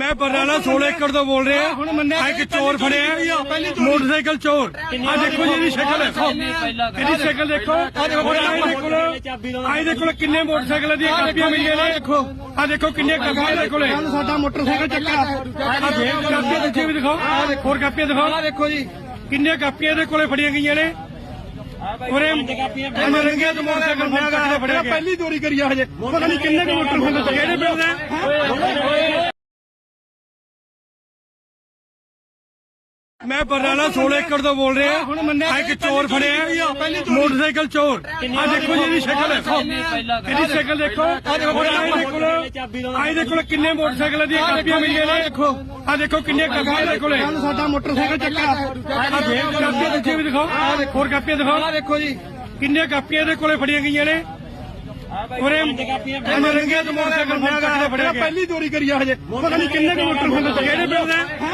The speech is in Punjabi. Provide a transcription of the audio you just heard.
ਮੈਂ ਬਰਨਾਲਾ 16 ਏਕੜ ਤੋਂ ਬੋਲ ਰਿਹਾ। ਹੁਣ ਮੰਨਿਆ ਇੱਕ ਚੋਰ ਫੜਿਆ। ਮੋਟਰਸਾਈਕਲ ਚੋਰ। ਆ ਦੇਖੋ ਜੀ ਇਹਦੀ ਸ਼ਕਲ ਦੇਖੋ। ਇਹਦੀ ਸ਼ਕਲ ਦੇਖੋ। ਆ ਦੇਖੋ। ਇਹਦੇ ਕੋਲ ਕਿੰਨੇ ਮੋਟਰਸਾਈਕਲਾਂ ਦੀਆਂ ਕਾਪੀਆਂ ਮਿਲੀਆਂ ਨੇ। ਦੇਖੋ। ਆ ਦੇਖੋ ਕਿੰਨੀਆਂ ਕਾਪੀਆਂ ਇਹਦੇ ਕੋਲੇ। ਸਾਡਾ ਮੋਟਰਸਾਈਕਲ ਚੱਕਾ। ਆ ਦੇਖ ਕਾਪੀਆਂ ਦੂਜੇ ਵੀ ਦਿਖਾਓ। ਆ ਦੇਖੋ। ਹੋਰ ਕਾਪੀਆਂ ਦਿਖਾਓ। ਆ ਦੇਖੋ ਜੀ। ਕਿੰਨੀਆਂ ਕਾਪੀਆਂ ਇਹਦੇ ਕੋਲੇ ਫੜੀਆਂ ਗਈਆਂ ਨੇ। ਉਰੇ ਮੋਟਰਸਾਈਕਲ ਕੇ ਫੜਿਆ ਪਹਿਲੀ ਚੋਰੀ ਕਰੀ ਆ ਹਜੇ। ਪਤਾ ਨਹੀਂ ਕਿੰਨੇ ਮੋਟਰਸਾਈਕਲ ਚੱਕੇ ਕਿਹੜੇ ਪਿੰਡ ਦਾ। ਮੈਂ ਬਰਨਾਲਾ 16 ਏਕੜ ਤੋਂ ਬੋਲ ਰਿਹਾ। ਮੰਨਿਆ ਇੱਕ ਚੋਰ ਫੜਿਆ। ਮੋਟਰਸਾਈਕਲ ਚੋਰ। ਆ ਦੇਖੋ ਜੀ ਇਹਦੀ ਸ਼ਕਲ ਦੇਖੋ। ਇਹਦੀ ਸ਼ਕਲ ਦੇਖੋ। ਆ ਦੇਖੋ ਇਹਦੇ ਕੋਲ ਕਿੰਨੇ ਮੋਟਰਸਾਈਕਲਾਂ ਦੀਆਂ ਕਾਪੀਆਂ ਮਿਲੀਆਂ ਨੇ। ਦੇਖੋ। ਆ ਦੇਖੋ ਕਿੰਨੀਆਂ ਕਾਪੀਆਂ ਇਹਦੇ ਕੋਲੇ। ਸਾਡਾ ਮੋਟਰਸਾਈਕਲ ਚੱਕਾ। ਆ ਦੇਖ ਕਾਪੀਆਂ ਦੂਜੇ ਵੀ ਦਿਖਾਓ। ਆ ਦੇਖੋ ਹੋਰ ਕਾਪੀਆਂ ਦਿਖਾਓ। ਆ ਦੇਖੋ ਜੀ। ਕਿੰਨੀਆਂ ਕਾਪੀਆਂ ਇਹਦੇ ਕੋਲੇ ਫੜੀਆਂ ਗਈਆਂ ਨੇ। ਉਰੇ ਤੋਂ ਮੋਟਰਸਾਈਕਲ ਫੜ ਕੇ ਫੜਿਆ ਪਹਿਲੀ ਚੋਰੀ ਕਰੀ ਆ ਹਜੇ। ਪਤਾ ਨਹੀਂ ਕਿੰਨੇ ਕੁ ਮੋਟਰਸਾਈਕਲ ਚੱਕੇ ਕਿਹੜੇ ਪਿੰਡ ਦਾ